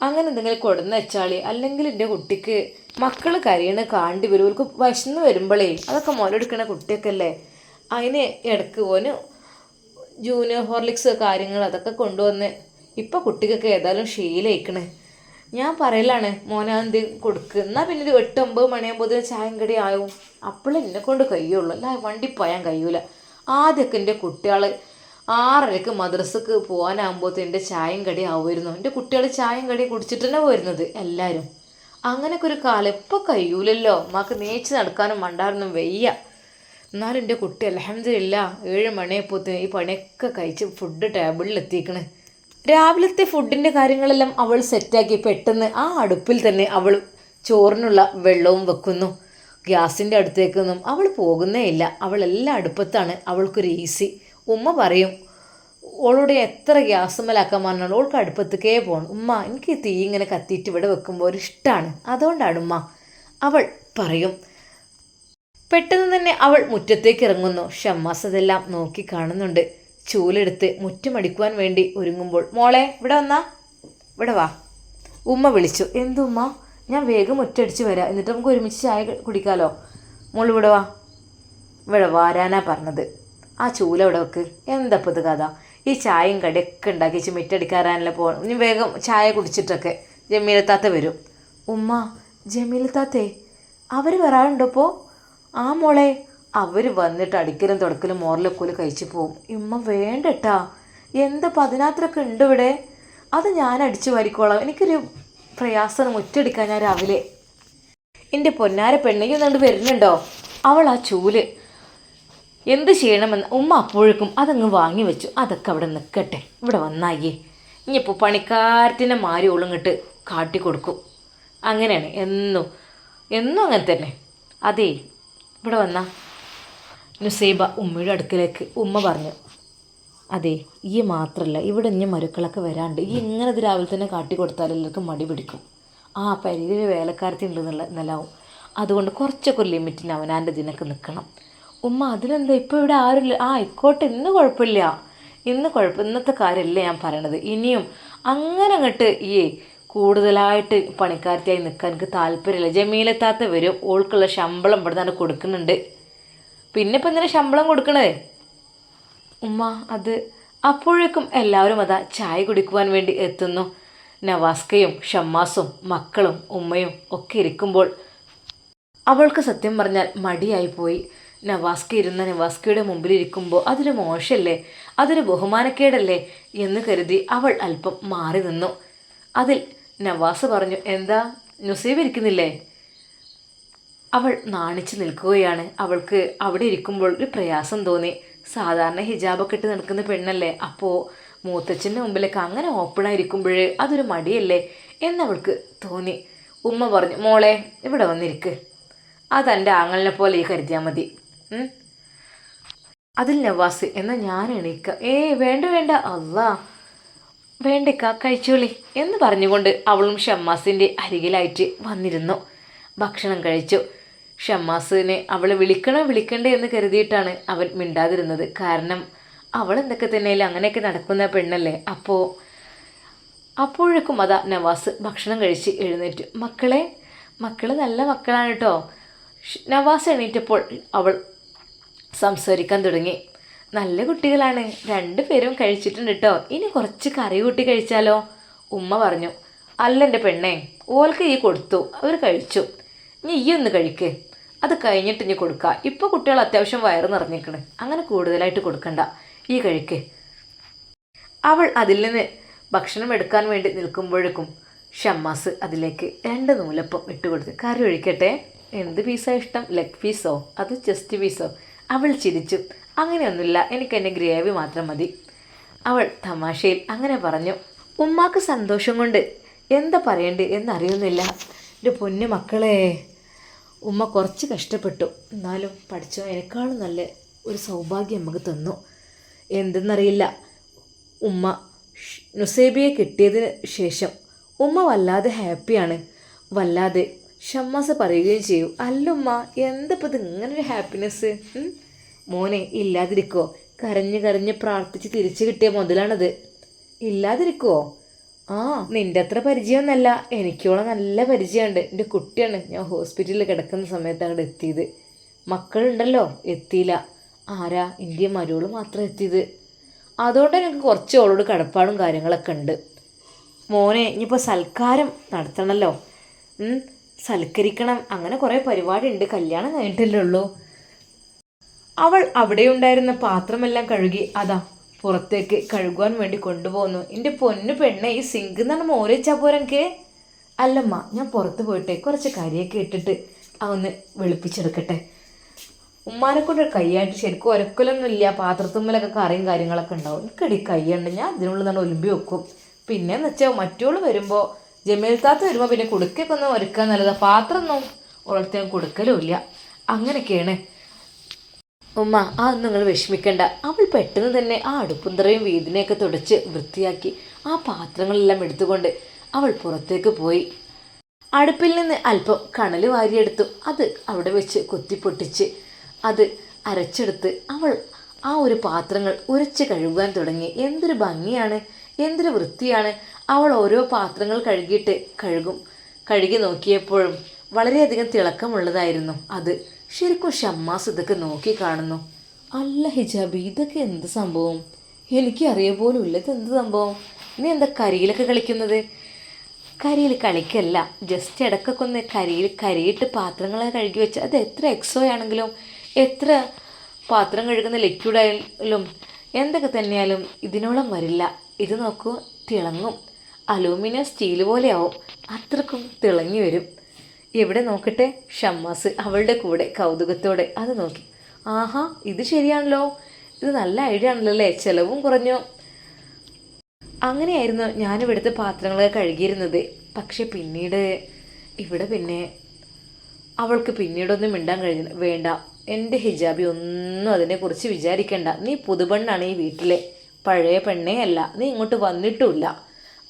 [SPEAKER 1] അങ്ങനെ എന്തെങ്കിലും കൊടുന്ന് വെച്ചാളി. അല്ലെങ്കിൽ എന്റെ കുട്ടിക്ക് മക്കൾ കരയണ കാണ്ടി വരും. അവർക്ക് വിശന്ന് വരുമ്പോഴേ അതൊക്കെ മുലെടുക്കണ കുട്ടിയൊക്കെ അല്ലേ അതിന് ഇടയ്ക്ക് ഓന് ജൂനിയർ ഹോർലിക്സ് കാര്യങ്ങൾ അതൊക്കെ കൊണ്ടുവന്ന് ഇപ്പം കുട്ടിക്കൊക്കെ ഏതായാലും ശീലയിക്കണേ. ഞാൻ പറയലാണ് മോനെ എന്ത് കൊടുക്കുക എന്നാൽ പിന്നെ ഒരു എട്ട് ഒമ്പത് മണിയാകുമ്പോൾ ചായം കടി ആവും അപ്പോഴും എന്നെ കൊണ്ട് കഴിയുള്ളൂ. അല്ല വണ്ടി പോയാൻ കഴിയൂല. ആദ്യമൊക്കെ എന്റെ കുട്ടികൾ ആറരക്ക് മദ്രസക്ക് പോകാനാകുമ്പോൾ എന്റെ ചായം കടി ആവുമായിരുന്നു. എന്റെ കുട്ടികൾ ചായം കടി കുടിച്ചിട്ട് തന്നെ പോയിരുന്നത് എല്ലാവരും അങ്ങനെയൊക്കെ ഒരു കാലം. ഇപ്പോൾ കഴിയൂലല്ലോ. മാക്ക് നേച്ച് നടക്കാനും മണ്ടാറൊന്നും വയ്യ. എന്നാലും എന്റെ കുട്ടി അലഹമില്ല ഏഴ് മണിയപ്പോത്തിന് ഈ പണിയൊക്കെ കഴിച്ച് ഫുഡ് ടേബിളിൽ എത്തിക്കണേ രാവിലത്തെ ഫുഡിന്റെ കാര്യങ്ങളെല്ലാം അവൾ സെറ്റാക്കി പെട്ടെന്ന് ആ അടുപ്പിൽ തന്നെ അവൾ ചോറിനുള്ള വെള്ളവും വെക്കുന്നു. ഗ്യാസിന്റെ അടുത്തേക്കൊന്നും അവൾ പോകുന്നേ ഇല്ല. അവൾ എല്ലാ അടുപ്പത്താണ്. അവൾക്കൊരു ഈസി ഉമ്മ പറയും ഓളോട് എത്ര ഗ്യാസ് മലാക്കാൻ പറഞ്ഞാൽ ഓൾക്ക് അടുപ്പത്തേക്കേ പോകണം ഉമ്മ എനിക്ക് തീ ഇങ്ങനെ കത്തിയിട്ട് ഇവിടെ വെക്കുമ്പോൾ ഒരു ഇഷ്ടമാണ് അതുകൊണ്ടാണ് ഉമ്മ. അവൾ പറയും. പെട്ടെന്ന് തന്നെ അവൾ മുറ്റത്തേക്ക് ഇറങ്ങുന്നു. ഷമ്മാസ് അതെല്ലാം നോക്കി കാണുന്നുണ്ട്. ചൂലെടുത്ത് മുറ്റമടിക്കുവാൻ വേണ്ടി ഒരുങ്ങുമ്പോൾ മോളെ ഇവിടെ വന്നാ? ഇവിടെ വാ. ഉമ്മ വിളിച്ചു എന്തു ഉമ്മ? ഞാൻ വേഗം മുറ്റടിച്ച് വരാം എന്നിട്ട് നമുക്ക് ഒരുമിച്ച് ചായ കുടിക്കാമല്ലോ മോൾ ഇവിടെ വാ. ഇവിടെ വാരാനാ പറഞ്ഞത്. ആ ചൂല ഇവിടെ വെക്ക്. എന്തപ്പോൾ ഇത് കഥ? ഈ ചായയും കടിയൊക്കെ ഉണ്ടാക്കി വെച്ച് മുറ്റടിക്കാറാനല്ല പോകണം ഇനി വേഗം ചായ കുടിച്ചിട്ടൊക്കെ ജമീലത്താത്ത വരും. ഉമ്മ ജമീലത്താത്തേ അവർ വരാറുണ്ടോ ഇപ്പോൾ ആ മോളെ അവർ വന്നിട്ട് അടിക്കലും തുടക്കലും മോറിലൊക്കെ കഴിച്ചു പോവും. ഇമ്മ വേണ്ടട്ടാ. എന്താ പതിനാത്രൊക്കെ ഉണ്ട് ഇവിടെ? അത് ഞാൻ അടിച്ചു വാരിക്കോളാം. എനിക്കൊരു പ്രയാസം മുറ്റടിക്കാൻ ഞാൻ രാവിലെ. എന്റെ പൊന്നാര പെണ്ണയ്ക്ക് എന്നിട്ട് വരുന്നുണ്ടോ? അവൾ ആ ചൂൽ. എന്ത് ചെയ്യണമെന്ന് ഉമ്മ അപ്പോഴേക്കും അതങ്ങ് വാങ്ങി വെച്ചു. അതൊക്കെ അവിടെ നിൽക്കട്ടെ ഇവിടെ വന്നായേ. ഇനിയിപ്പോൾ പണിക്കാരത്തിനെ മാറി കാട്ടി കാട്ടിക്കൊടുക്കും അങ്ങനെയാണ്. എന്നും എന്നും അങ്ങനെ തന്നെ. അതേ ഇവിടെ വന്നാ. നുസൈബ ഉമ്മയുടെ അടുക്കലേക്ക് ഉമ്മ പറഞ്ഞു അതെ ഈ മാത്രമല്ല ഇവിടെ ഇനി മരുക്കളൊക്കെ വരാണ്ട് ഈ ഇങ്ങനെ ഇത് രാവിലെ തന്നെ കാട്ടി കൊടുത്താൽ എല്ലാവർക്കും മടി പിടിക്കും. ആ പരിധിയിൽ വേലക്കാരത്തി ഉണ്ടെന്നുള്ള നിലാവും അതുകൊണ്ട് കുറച്ചൊക്കെ ഒരു ലിമിറ്റിന് അവനാന്റെ ഇതിനൊക്കെ നിൽക്കണം. ഉമ്മ അതിനെന്താ? ഇപ്പോൾ ഇവിടെ ആരുമില്ല ആ ആയിക്കോട്ടെ ഇന്ന് കുഴപ്പമില്ല. ഇന്ന് കുഴപ്പം ഇന്നത്തെ കാര്യമല്ല ഞാൻ പറയണത്. ഇനിയും അങ്ങനെ അങ്ങോട്ട് ഈ കൂടുതലായിട്ട് പണിക്കാരത്തിയായി നിൽക്കാൻ എനിക്ക് താല്പര്യമില്ല. ജമീലെത്താത്ത വരും. ഓൾക്കുള്ള ശമ്പളം ഇവിടെ നിന്ന് കൊടുക്കുന്നുണ്ട്. പിന്നെ ഇപ്പം എന്തിനാ ശമ്പളം കൊടുക്കണേ? ഉമ്മ അത് അപ്പോഴേക്കും എല്ലാവരും അതാ ചായ കുടിക്കുവാൻ വേണ്ടി എത്തുന്നു. നവാസ്കയും ഷമ്മാസും മക്കളും ഉമ്മയും ഒക്കെ ഇരിക്കുമ്പോൾ അവൾക്ക് സത്യം പറഞ്ഞാൽ മടിയായി പോയി. നവാസ്ക ഇരുന്ന നവാസ്കയുടെ മുമ്പിൽ ഇരിക്കുമ്പോൾ അതൊരു മോശമല്ലേ അതൊരു ബഹുമാനക്കേടല്ലേ? എന്ന് കരുതി അവൾ അല്പം മാറി നിന്നു. അതിൽ നവാസ് പറഞ്ഞു എന്താ? നുസീബ് ഇരിക്കുന്നില്ലേ? അവൾ നാണിച്ചു നിൽക്കുകയാണ്. അവൾക്ക് അവിടെ ഇരിക്കുമ്പോൾ ഒരു പ്രയാസം തോന്നി. സാധാരണ ഹിജാബൊക്കെ ഇട്ട് നിൽക്കുന്ന പെണ്ണല്ലേ? അപ്പോൾ മൂത്തച്ഛന്റെ മുമ്പിലേക്ക് അങ്ങനെ ഓപ്പണായിരിക്കുമ്പോൾ അതൊരു മടിയല്ലേ എന്നവൾക്ക് തോന്നി. ഉമ്മ പറഞ്ഞു മോളെ ഇവിടെ വന്നിരിക്ക്. അതെന്റെ ആങ്ങളിനെ പോലെ ഈ കരുതിയാൽ മതി. അതിൽ നവാസ് എന്നാൽ ഞാൻ എണീക്ക. ഏ വേണ്ട വേണ്ട. അല്ലാ വേണ്ടക്ക കഴിച്ചോളി. എന്ന് പറഞ്ഞുകൊണ്ട് അവളും ഷമ്മാസിന്റെ അരികിലായിട്ട് വന്നിരുന്നു. ഭക്ഷണം കഴിച്ചു. ഷമ്മാസിനെ അവളെ വിളിക്കണോ വിളിക്കണ്ടേ എന്ന് കരുതിയിട്ടാണ് അവൻ മിണ്ടാതിരുന്നത്. കാരണം അവൾ എന്തൊക്കെ തന്നെയല്ലേ അങ്ങനെയൊക്കെ നടക്കുന്ന പെണ്ണല്ലേ? അപ്പോൾ അപ്പോഴേക്കും അതാ നവാസ് ഭക്ഷണം കഴിച്ച് എഴുന്നേറ്റ്. മക്കളെ മക്കൾ നല്ല മക്കളാണ് കേട്ടോ നവാസ് എണീറ്റപ്പോൾ അവൾ സംസാരിക്കാൻ തുടങ്ങി. നല്ല കുട്ടികളാണ്. രണ്ടു പേരും കഴിച്ചിട്ടുണ്ട് കേട്ടോ ഇനി കുറച്ച് കറി കൂട്ടി കഴിച്ചാലോ? ഉമ്മ പറഞ്ഞു. അല്ല എന്റെ പെണ്ണേ ഓൽക്ക് ഈ കൊടുത്തു. അവർ കഴിച്ചു. നീ ഈ ഒന്ന് കഴിക്ക്. അത് കഴിഞ്ഞിട്ട് ഇനി കൊടുക്കുക ഇപ്പോൾ കുട്ടികൾ അത്യാവശ്യം വയറ് നിറഞ്ഞേക്കണ് അങ്ങനെ കൂടുതലായിട്ട് കൊടുക്കണ്ട. ഈ കഴിക്ക്. അവൾ അതിൽ നിന്ന് ഭക്ഷണം എടുക്കാൻ വേണ്ടി നിൽക്കുമ്പോഴേക്കും ഷമ്മാസ് അതിലേക്ക് രണ്ട് നൂലപ്പം ഇട്ട് കൊടുത്ത് കറി ഒഴിക്കട്ടെ. എന്ത് പീസാ ഇഷ്ടം? ലെഗ് പീസോ അത് ചെസ്റ്റ് പീസോ അവൾ ചിരിച്ചു. അങ്ങനെയൊന്നുമില്ല. എനിക്ക് എന്റെ ഗ്രേവി മാത്രം മതി. അവൾ തമാശയിൽ അങ്ങനെ പറഞ്ഞു. ഉമ്മാക്ക് സന്തോഷം കൊണ്ട് എന്താ പറയണ്ടേ എന്നറിയുന്നില്ല. എന്റെ പൊന്നു മക്കളെ ഉമ്മ കുറച്ച് കഷ്ടപ്പെട്ടു. എന്നാലും പഠിച്ചോ എന്നെക്കാളും നല്ല ഒരു സൗഭാഗ്യം നമുക്ക് തന്നു. എന്തെന്നറിയില്ല. ഉമ്മ നുസേബിയെ കിട്ടിയതിന് ശേഷം ഉമ്മ വല്ലാതെ ഹാപ്പിയാണ്. വല്ലാതെ ഷമ്മാസ് പറയുകയും ചെയ്യും അല്ലുമ്മ എന്തപ്പോൾ ഇത് ഇങ്ങനൊരു ഹാപ്പിനെസ്? മോനെ ഇല്ലാതിരിക്കോ. കരഞ്ഞ് കരഞ്ഞ് പ്രാർത്ഥിച്ച് തിരിച്ചു കിട്ടിയ മുതലാണത്. ഇല്ലാതിരിക്കുവോ? ആ നിന്റെ അത്ര പരിചയമൊന്നല്ല. എനിക്കോളം നല്ല പരിചയമുണ്ട്. എന്റെ കുട്ടിയാണ്. ഞാൻ ഹോസ്പിറ്റലിൽ കിടക്കുന്ന സമയത്ത് അങ്ങോട്ട് എത്തിയത്. മക്കളുണ്ടല്ലോ എത്തിയില്ല. ആരാ? ഇന്ത്യ മരുവൾ മാത്രം എത്തിയത്. അതുകൊണ്ട് എനിക്ക് കുറച്ച് ഓളോട് കടപ്പാടും കാര്യങ്ങളൊക്കെ ഉണ്ട്. മോനെ ഇനിയിപ്പോൾ സൽക്കാരം നടത്തണമല്ലോ സൽക്കരിക്കണം. അങ്ങനെ കുറേ പരിപാടി ഉണ്ട് കല്യാണം കഴിഞ്ഞിട്ടല്ലേ ഉള്ളൂ. അവൾ അവിടെ ഉണ്ടായിരുന്ന പാത്രമെല്ലാം കഴുകി അതാ പുറത്തേക്ക് കഴുകുവാൻ വേണ്ടി കൊണ്ടുപോകുന്നു. എന്റെ പൊന്നു പെണ്ണെ ഈ സിങ്ക് എന്നാണ് മോരച്ചാ പോരെനിക്ക്. അല്ലമ്മ ഞാൻ പുറത്ത് പോയിട്ട് കുറച്ച് കരിയൊക്കെ ഇട്ടിട്ട് അതൊന്ന് വെളുപ്പിച്ചെടുക്കട്ടെ. ഉമ്മാനെ കൊണ്ട് കൈയായിട്ട് ശരിക്കും ഒരക്കലൊന്നും ഇല്ല. പാത്രത്തുമ്മലൊക്കെ കറിയും കാര്യങ്ങളൊക്കെ ഉണ്ടാവും. എനിക്കടി കൈയുണ്ട്. ഞാൻ അതിനുള്ളിൽ നിന്ന് ഒലുമ്പി വെക്കും. പിന്നെ എന്ന് വെച്ചാൽ മറ്റുള്ള വരുമ്പോൾ താത്ത വരുമ്പോൾ പിന്നെ കുടുക്കൊക്കെ ഒന്ന് ഒരുക്കാൻ നല്ലതാണ് പാത്രമൊന്നും ഉറത്തേക്ക് കൊടുക്കലും ഇല്ല. അങ്ങനെയൊക്കെയാണ്. ഉമ്മ ആ നിങ്ങൾ വിഷമിക്കണ്ട. അവൾ പെട്ടെന്ന് തന്നെ ആ അടുപ്പുന്തറയും വീതിനെയൊക്കെ തുടച്ച് വൃത്തിയാക്കി ആ പാത്രങ്ങളെല്ലാം എടുത്തുകൊണ്ട് അവൾ പുറത്തേക്ക് പോയി. അടുപ്പിൽ നിന്ന് അല്പം കണൽ വാരിയെടുത്തു. അത് അവിടെ വെച്ച് കുത്തിപ്പൊട്ടിച്ച് അത് അരച്ചെടുത്ത് അവൾ ആ ഒരു പാത്രങ്ങൾ ഉരച്ച് കഴുകാൻ തുടങ്ങി. എന്തൊരു ഭംഗിയാണ് എന്തൊരു വൃത്തിയാണ്. അവൾ ഓരോ പാത്രങ്ങൾ കഴുകിയിട്ട് കഴുകും കഴുകി നോക്കിയപ്പോഴും വളരെയധികം തിളക്കമുള്ളതായിരുന്നു അത്. ശരിക്കും ഷമ്മാസ് ഇതൊക്കെ നോക്കി കാണുന്നു. അല്ല ഹിജാബി ഇതൊക്കെ എന്ത് സംഭവം? എനിക്ക് അറിയ പോലും ഇല്ല ഇതെന്ത് സംഭവം? നീ എന്താ കരിയിലൊക്കെ കളിക്കുന്നത്? കരിയിൽ കളിക്കല്ല ജസ്റ്റ് ഇടക്കൊക്കെ ഒന്ന് കരിയിൽ കരിയിട്ട് പാത്രങ്ങളെ കഴുകി വെച്ച് അത് എത്ര എക്സോ ആണെങ്കിലും എത്ര പാത്രം കഴുകുന്ന ലിക്വിഡ് ആയാലും എന്തൊക്കെ തന്നെയാലും ഇതിനോളം വരില്ല. ഇത് നോക്കൂ തിളങ്ങും. Aluminium steel പോലെയാവും. അത്രക്കും തിളങ്ങി വരും. എവിടെ നോക്കട്ടെ? ഷമ്മാസ് അവളുടെ കൂടെ കൗതുകത്തോടെ അത് നോക്കി. ആഹാ ഇത് ശരിയാണല്ലോ. ഇത് നല്ല ഐഡിയ ആണല്ലോ അല്ലേ? ചിലവും കുറഞ്ഞു. അങ്ങനെയായിരുന്നു ഞാനിവിടുത്തെ പാത്രങ്ങളൊക്കെ കഴുകിയിരുന്നത്. പക്ഷെ പിന്നീട് ഇവിടെ പിന്നെ അവൾക്ക് പിന്നീടൊന്നും മിണ്ടാൻ കഴിഞ്ഞില്ല. വേണ്ട എന്റെ ഹിജാബി ഒന്നും അതിനെക്കുറിച്ച് വിചാരിക്കണ്ട. നീ പുതുപെണ്ണാണ് ഈ വീട്ടിലെ. പഴയ പെണ്ണേ അല്ല. നീ ഇങ്ങോട്ട് വന്നിട്ടുമില്ല.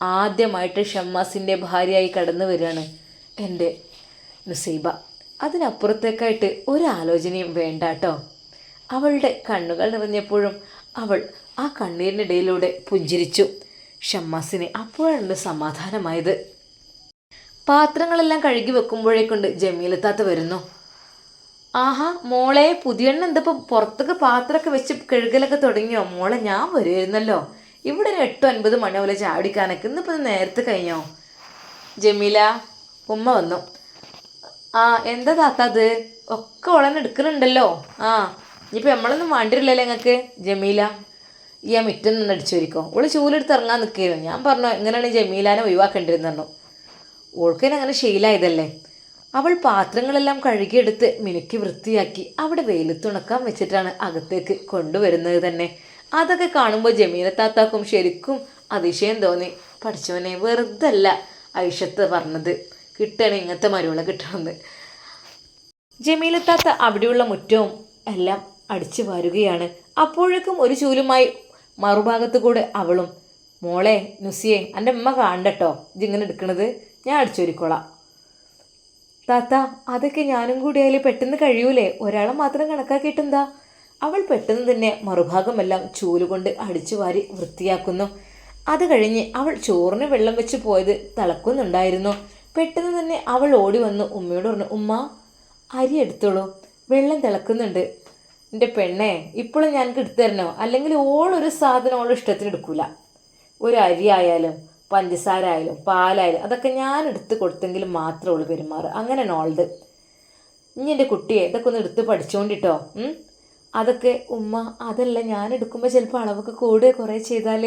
[SPEAKER 1] ആദ്യമായിട്ട് ഷമ്മാസിന്റെ ഭാര്യയായി കടന്നു വരികയാണ് എന്റെ നുസൈബ അതിനപ്പുറത്തേക്കായിട്ട് ഒരാലോചനയും വേണ്ട കേട്ടോ അവളുടെ കണ്ണുകൾ നിറഞ്ഞപ്പോഴും അവൾ ആ കണ്ണീരിനിടയിലൂടെ പുഞ്ചിരിച്ചു. ഷമ്മാസിന് അപ്പോഴാണ് സമാധാനമായത്. പാത്രങ്ങളെല്ലാം കഴുകി വെക്കുമ്പോഴേക്കൊണ്ട് ജമീലത്താത്ത വരുന്നു. ആഹാ മോളെ പുതിയെണ്ണ എന്തപ്പോൾ പുറത്തൊക്കെ പാത്രമൊക്കെ വെച്ച് കഴുകലൊക്കെ തുടങ്ങിയോ? മോളെ ഞാൻ വരുമായിരുന്നല്ലോ ഇവിടെ ഒരു എട്ടോ മണി പോലെ ചാടിക്കാനൊക്കെ. ഇന്നിപ്പോൾ നേരത്തെ കഴിഞ്ഞോ? ജമീല ഉമ്മ വന്നു. ആ എന്താ താത്ത അത്? ഒക്കെ ഉളനെ എടുക്കുന്നുണ്ടല്ലോ ആ ഇനിയിപ്പോൾ നമ്മളൊന്നും വേണ്ടിയില്ലല്ലോ ഞങ്ങൾക്ക് ജമീല ഈ ആ മിറ്റം നിന്ന് അടിച്ചു വരിക്കോ. ഓൾ ചൂലെടുത്ത് ഇറങ്ങാൻ നിൽക്കുകയായിരുന്നു ഞാൻ പറഞ്ഞു എങ്ങനെയാണ് ജമീലാനെ ഒഴിവാക്കേണ്ടിരുന്നു ഓൾക്കതിന് അങ്ങനെ ശീലമായതല്ലേ അവൾ പാത്രങ്ങളെല്ലാം കഴുകിയെടുത്ത് മിനുക്കി വൃത്തിയാക്കി അവിടെ വെയിലത്തുണക്കാൻ വെച്ചിട്ടാണ് അകത്തേക്ക് കൊണ്ടുവരുന്നത് തന്നെ. അതൊക്കെ കാണുമ്പോൾ ജമീല താത്താക്കും ശരിക്കും അതിശയം തോന്നി. പഠിച്ചവനെ വെറുതല്ല ഐഷത്ത് പറഞ്ഞത്. കിട്ടണ ഇങ്ങനത്തെ മരുവള കിട്ടണമെന്ന് ജമീലത്താത്ത അവിടെയുള്ള മുറ്റവും എല്ലാം അടിച്ചു വാരുകയാണ്. അപ്പോഴേക്കും ഒരു ചൂലുമായി മറുഭാഗത്ത് കൂടെ അവളും മോളെ നുസിയെ എന്റെ അമ്മ കാണണ്ടട്ടോ? ഇതിങ്ങനെ എടുക്കണത്? ഞാൻ അടിച്ചൊരുക്കോളാം താത്ത അതൊക്കെ ഞാനും കൂടി അതിൽ പെട്ടെന്ന് കഴിയൂലേ? ഒരാളെ മാത്രം കണക്കാക്കിയിട്ടെന്താ? അവൾ പെട്ടെന്ന് തന്നെ മറുഭാഗമെല്ലാം ചൂലുകൊണ്ട് അടിച്ചു വാരി വൃത്തിയാക്കുന്നു. അത് കഴിഞ്ഞ് അവൾ ചോറിന് വെള്ളം വെച്ച് പോയത് തിളക്കുന്നുണ്ടായിരുന്നു. പെട്ടെന്ന് തന്നെ അവൾ ഓടി വന്ന്. ഉമ്മയോട് പറഞ്ഞു ഉമ്മ അരി എടുത്തോളൂ. വെള്ളം തിളക്കുന്നുണ്ട്. എന്റെ പെണ്ണേ ഇപ്പോഴും ഞങ്ങൾക്ക് എടുത്തു തരണോ? അല്ലെങ്കിൽ ഓളൊരു സാധനം ഓൾ ഇഷ്ടത്തിന് എടുക്കൂല. ഒരു അരി ആയാലും പഞ്ചസാര ആയാലും പാലായാലും അതൊക്കെ ഞാൻ എടുത്ത് കൊടുത്തെങ്കിൽ മാത്രമേ ഉള്ളൂ പെരുമാറുക അങ്ങനെ നോൾഡ് ഇനി എന്റെ കുട്ടിയെ ഇതൊക്കെ ഒന്ന് എടുത്ത് പഠിച്ചുകൊണ്ടിട്ടോ അതൊക്കെ ഉമ്മ അതല്ല ഞാൻ എടുക്കുമ്പോൾ ചിലപ്പോൾ അളവൊക്കെ കൂടുക കുറേ ചെയ്താൽ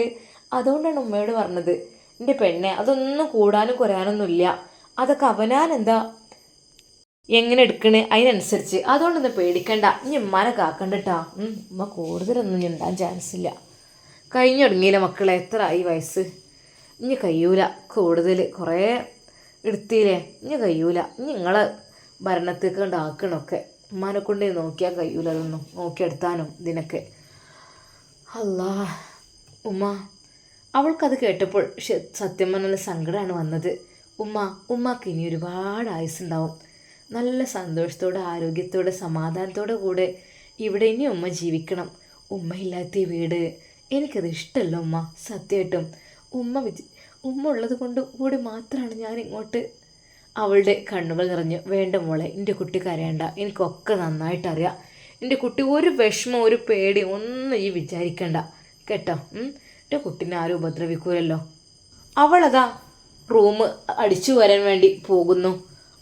[SPEAKER 1] അതുകൊണ്ടാണ് ഉമ്മയോട് പറഞ്ഞത്. എന്റെ പെണ്ണെ അതൊന്നും കൂടാനും കുറയാനൊന്നുമില്ല. അതൊക്കെ അവനാൻ എന്താ എങ്ങനെ എടുക്കണേ അതിനനുസരിച്ച്. അതുകൊണ്ടൊന്നും പേടിക്കണ്ട. ഇനി ഉമ്മാനെ കാക്കണ്ടട്ടാ. ഉമ്മ കൂടുതലൊന്നും ഇനി ഉണ്ടാകാൻ ചാൻസ് ഇല്ല. കഴിഞ്ഞു തുടങ്ങിയില്ല മക്കളെ? എത്ര ആയി വയസ്സ്? ഇനി കഴിയൂല. കൂടുതൽ കുറേ എടുത്തില്ലേ? ഇനി കഴിയൂല. ഇനി നിങ്ങളെ ഭരണത്തേക്ക് ഉണ്ടാക്കണമൊക്കെ ഉമ്മാനെ കൊണ്ട് നോക്കിയാൽ കഴിയൂല അതൊന്നും. നോക്കിയെടുത്താനും ഇതിനൊക്കെ. അല്ലാ ഉമ്മ. അവൾക്കത് കേട്ടപ്പോൾ സത്യം പറഞ്ഞ സങ്കടമാണ് വന്നത്. ഉമ്മ ഉമ്മക്ക് ഇനി ഒരുപാട് ആയുസ്സുണ്ടാവും. നല്ല സന്തോഷത്തോടെ ആരോഗ്യത്തോടെ സമാധാനത്തോടെ കൂടെ ഇവിടെ ഇനി ഉമ്മ ജീവിക്കണം. ഉമ്മയില്ലാത്ത വീട് എനിക്കത് ഇഷ്ടമല്ല ഉമ്മ സത്യമായിട്ടും. ഉമ്മ വിജി ഉമ്മ ഉള്ളത് കൊണ്ട് കൂടി മാത്രമാണ് ഞാൻ ഇങ്ങോട്ട് അവളുടെ കണ്ണുകൾ നിറഞ്ഞു വേണ്ട മോളെ എന്റെ കുട്ടി കരയണ്ട എനിക്കൊക്കെ നന്നായിട്ടറിയാം എന്റെ കുട്ടി ഒരു വിഷമം ഒരു പേടി ഒന്നും ഈ വിചാരിക്കണ്ട. കേട്ടോ? എന്റെ കുട്ടീനെ ആരും ഉപദ്രവിക്കൂലല്ലോ. അവളതാ റൂം അടിച്ചു വരാൻ വേണ്ടി പോകുന്നു.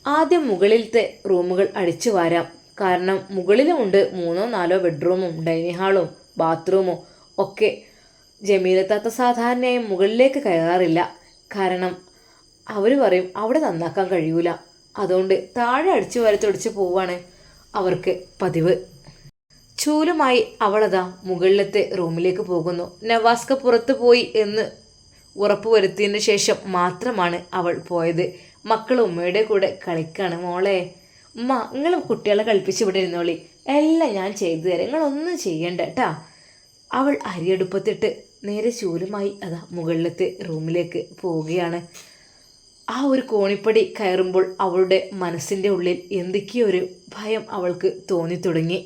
[SPEAKER 1] ആദ്യം മുകളിലത്തെ റൂമുകൾ അടിച്ചു വരാം. കാരണം മുകളിലുമുണ്ട് മൂന്നോ നാലോ ബെഡ്റൂമും ഡൈനിങ് ഹാളും ബാത്റൂമും ഒക്കെ ജമീലത്താത്ത സാധാരണയായി മുകളിലേക്ക് കയറാറില്ല. കാരണം അവർ പറയും അവിടെ നന്നാക്കാൻ കഴിയൂല. അതുകൊണ്ട് താഴെ അടിച്ചു വരത്തൊടിച്ച് പോവാണ് അവർക്ക് പതിവ്. ചൂലുമായി അവളതാ മുകളിലത്തെ റൂമിലേക്ക് പോകുന്നു. നവാസ്ക പുറത്തു പോയി എന്ന് ഉറപ്പുവരുത്തിയതിന് ശേഷം മാത്രമാണ് അവൾ പോയത്. മക്കളും ഉമ്മയുടെ കൂടെ കളിക്കാണ് മോളെ. ഉമ്മ നിങ്ങൾ കുട്ടികളെ കളിപ്പിച്ച് ഇവിടെ ഇരുന്നോളി. എല്ലാം ഞാൻ ചെയ്തു തരാം. നിങ്ങളൊന്നും ചെയ്യണ്ട കേട്ടാ അവൾ അരിയടുപ്പത്തിട്ട് നേരെ ചൂലുമായി അതാ മുകളിലത്തെ റൂമിലേക്ക് പോവുകയാണ്. ആ ഒരു കോണിപ്പടി കയറുമ്പോൾ അവളുടെ മനസ്സിന്റെ ഉള്ളിൽ എന്തൊക്കെയോ ഒരു ഭയം അവൾക്ക് തോന്നി തുടങ്ങി.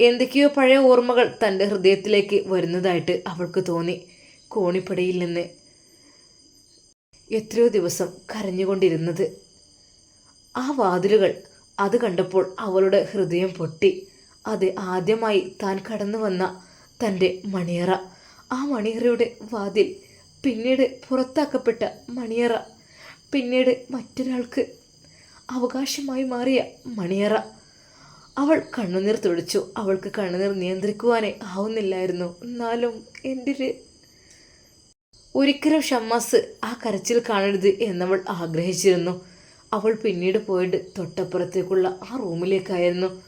[SPEAKER 1] എന്തൊക്കെയോ പഴയ ഓർമ്മകൾ തന്റെ ഹൃദയത്തിലേക്ക് വരുന്നതായിട്ട് അവൾക്ക് തോന്നി. കോണിപ്പടിയിൽ നിന്ന് എത്രയോ ദിവസം കരഞ്ഞുകൊണ്ടിരുന്നത്. ആ വാതിലുകൾ അത് കണ്ടപ്പോൾ അവളുടെ ഹൃദയം പൊട്ടി. അത് ആദ്യമായി താൻ കടന്നു വന്ന തന്റെ മണിയറ. ആ മണിയറയുടെ വാതിൽ പിന്നീട് പുറത്താക്കപ്പെട്ട മണിയറ. പിന്നീട് മറ്റൊരാൾക്ക് അവകാശമായി മാറിയ മണിയറ. അവൾ കണ്ണുനീർ തുടിച്ചു. അവൾക്ക് കണ്ണുനീർ നിയന്ത്രിക്കുവാനേ ആവുന്നില്ലായിരുന്നു. എന്നാലും എന്റെ ഒരു ഒരിക്കലും ഷമ്മാസ് ആ കരച്ചിൽ കാണരുത് എന്നവൾ ആഗ്രഹിച്ചിരുന്നു. അവൾ പിന്നീട് പോയിട്ട് തൊട്ടപ്പുറത്തേക്കുള്ള ആ റൂമിലേക്കായിരുന്നു.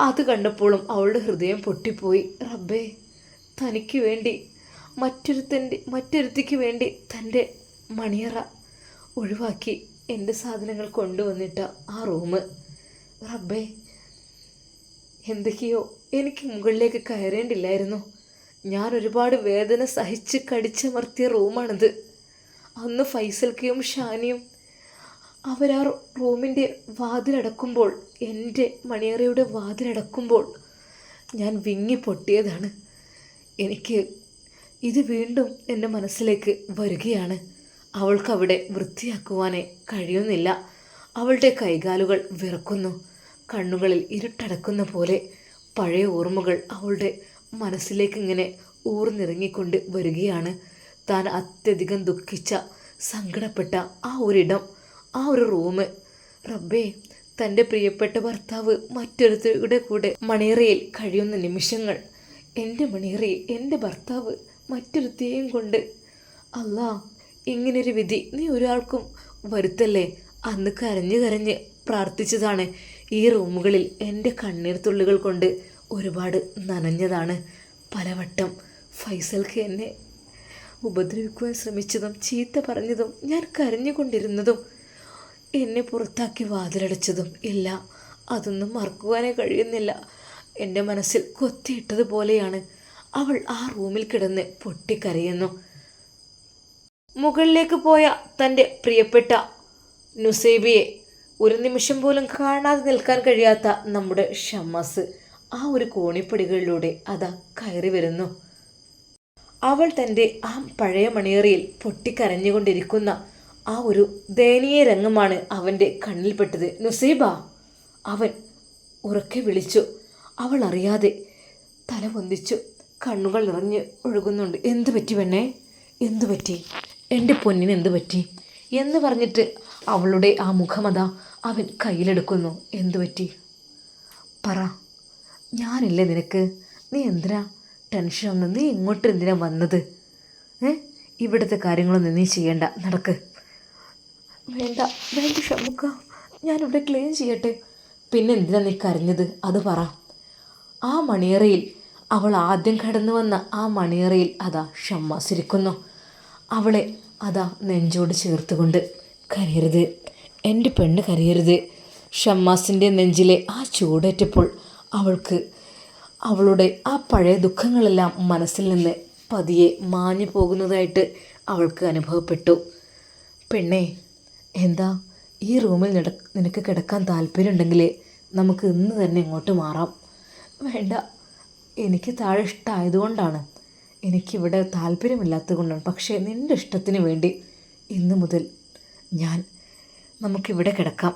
[SPEAKER 1] അത് കണ്ടപ്പോഴും അവളുടെ ഹൃദയം പൊട്ടിപ്പോയി. റബ്ബേ തനിക്ക് വേണ്ടി മറ്റൊരുത്തന്റെ മറ്റൊരുത്തിക്ക് വേണ്ടി തന്റെ മണിയറ ഒഴിവാക്കി എന്റെ സാധനങ്ങൾ കൊണ്ടുവന്നിട്ട ആ റൂം റബ്ബേ എന്തൊക്കെയോ എനിക്ക് മുകളിലേക്ക് കയറേണ്ടില്ലായിരുന്നു. ഞാൻ ഒരുപാട് വേദന സഹിച്ച് കടിച്ചമർത്തിയ റൂമാണിത്. അന്ന് ഫൈസൽക്കയും ഷാനിയും അവരാ റൂമിന്റെ വാതിലടക്കുമ്പോൾ എന്റെ മണിയറയുടെ വാതിലടക്കുമ്പോൾ ഞാൻ വിങ്ങി പൊട്ടിയതാണ്. എനിക്ക് ഇത് വീണ്ടും എന്റെ മനസ്സിലേക്ക് വരികയാണ്. അവൾക്കവിടെ വൃത്തിയാക്കുവാനേ കഴിയുന്നില്ല. അവളുടെ കൈകാലുകൾ വിറക്കുന്നു. കണ്ണുകളിൽ ഇരുട്ടടക്കുന്ന പോലെ പഴയ ഓർമ്മകൾ അവളുടെ മനസ്സിലേക്ക് ഇങ്ങനെ ഊർന്നിറങ്ങിക്കൊണ്ട് വരികയാണ്. താൻ അത്യധികം ദുഃഖിച്ച സങ്കടപ്പെട്ട ആ ഒരിടം ആ ഒരു റൂം. റബ്ബേ തന്റെ പ്രിയപ്പെട്ട ഭർത്താവ് മറ്റൊരുത്തരുടെ കൂടെ മണിയറയിൽ കഴിയുന്ന നിമിഷങ്ങൾ. എന്റെ മണിയറയിൽ എന്റെ ഭർത്താവ് മറ്റൊരുത്തിയെയും കൊണ്ട്. അല്ലാ ഇങ്ങനൊരു വിധി നീ ഒരാൾക്കും വരുത്തല്ലേ? അന്ന് കരഞ്ഞു കരഞ്ഞ് പ്രാർത്ഥിച്ചതാണ് ഈ റൂമുകളിൽ എന്റെ കണ്ണീർ തുള്ളികൾ കൊണ്ട്. ഒരുപാട് നനഞ്ഞതാണ് പലവട്ടം. ഫൈസൽക്ക് എന്നെ ഉപദ്രവിക്കുവാൻ ശ്രമിച്ചതും ചീത്ത പറഞ്ഞതും ഞാൻ കരഞ്ഞുകൊണ്ടിരുന്നതും എന്നെ പുറത്താക്കി വാതിലടച്ചതും ഇല്ല. അതൊന്നും മറക്കുവാനേ കഴിയുന്നില്ല. എന്റെ മനസ്സിൽ കൊത്തിയിട്ടതുപോലെയാണ് അവൾ ആ റൂമിൽ കിടന്ന് പൊട്ടിക്കരയുന്നു. മുകളിലേക്ക് പോയ തന്റെ പ്രിയപ്പെട്ട നുസൈബിയെ ഒരു നിമിഷം പോലും കാണാതെ നിൽക്കാൻ കഴിയാത്ത നമ്മുടെ ഷമ്മാസ്. ആ ഒരു കോണിപ്പടികളിലൂടെ അതാ കയറി വരുന്നു. അവൾ തന്റെ ആ പഴയ മണിയറയിൽ പൊട്ടിക്കരഞ്ഞുകൊണ്ടിരിക്കുന്ന ആ ഒരു ദയനീയ രംഗമാണ് അവന്റെ കണ്ണിൽപ്പെട്ടത്. നുസീബ അവൻ ഉറക്കെ വിളിച്ചു. അവൾ അറിയാതെ തല പൊന്തിച്ചു കണ്ണുകൾ നിറഞ്ഞ് ഒഴുകുന്നുണ്ട്. എന്തു പറ്റി പെണ്ണേ? എന്തു പറ്റി? എന്റെ പൊന്നിന് എന്ത് പറ്റി? എന്ന് പറഞ്ഞിട്ട് അവളുടെ ആ മുഖമത അവൻ കയ്യിലെടുക്കുന്നു. എന്തു പറ്റി? പറ. ഞാനില്ലേ നിനക്ക്? നീ എന്തിനാ ടെൻഷൻ ഒന്ന് നീ ഇങ്ങോട്ട് എന്തിനാ വന്നത്? ഏ? ഇവിടുത്തെ കാര്യങ്ങളൊന്നും നീ ചെയ്യണ്ട. നടക്ക്. വേണ്ട വേണ്ട ഷമുക്ക. ഞാനിവിടെ ക്ലീൻ ചെയ്യട്ടെ. പിന്നെ എന്തിനാ നീ കരഞ്ഞത്? അത് പറ. ആ മണിയറയിൽ അവൾ ആദ്യം കടന്നു വന്ന ആ മണിയറയിൽ അതാ ഷമ്മാസ് ഇരിക്കുന്നു അവളെ അതാ നെഞ്ചോട് ചേർത്തുകൊണ്ട് കരയരുത്. എന്റെ പെണ്ണ് കരയരുത്. ഷമ്മാസിന്റെ നെഞ്ചിലെ ആ ചൂടേറ്റപ്പോൾ അവൾക്ക് അവളുടെ ആ പഴയ ദുഃഖങ്ങളെല്ലാം മനസ്സിൽ നിന്ന് പതിയെ മാഞ്ഞു പോകുന്നതായിട്ട് അവൾക്ക് അനുഭവപ്പെട്ടു. പെണ്ണേ എന്താ ഈ റൂമിൽ നിനക്ക് കിടക്കാൻ താല്പര്യമുണ്ടെങ്കിൽ നമുക്ക് ഇന്ന് തന്നെ ഇങ്ങോട്ട് മാറാം. വേണ്ട എനിക്ക് താഴെ ഇഷ്ടമായതുകൊണ്ടാണ് എനിക്കിവിടെ താല്പര്യമില്ലാത്തത് കൊണ്ടാണ് പക്ഷേ നിന്റെ ഇഷ്ടത്തിന് വേണ്ടി ഇന്ന് മുതൽ ഞാൻ നമുക്കിവിടെ കിടക്കാം.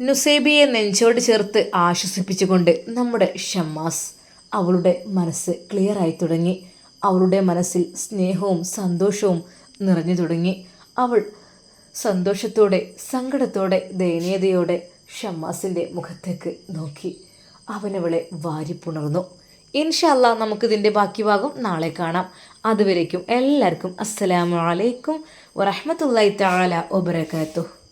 [SPEAKER 1] നുസേബിയെ നെഞ്ചോട് ചേർത്ത് ആശ്വസിപ്പിച്ചുകൊണ്ട് നമ്മുടെ ഷമ്മാസ് അവളുടെ മനസ്സ് ക്ലിയർ ആയി തുടങ്ങി. അവളുടെ മനസ്സിൽ സ്നേഹവും സന്തോഷവും നിറഞ്ഞു തുടങ്ങി. അവൾ സന്തോഷത്തോടെ സങ്കടത്തോടെ ദയനീയതയോടെ ഷമ്മാസിന്റെ മുഖത്തേക്ക് നോക്കി. അവനവളെ വാരിപ്പുണർന്നു. ഇൻഷല്ല നമുക്കിതിന്റെ ബാക്കി ഭാഗം നാളെ കാണാം. അതുവരേക്കും എല്ലാവർക്കും അസ്സലാമു അലൈക്കും വറഹ്മത്തുള്ളാഹി തആല വബറകാതുഹു.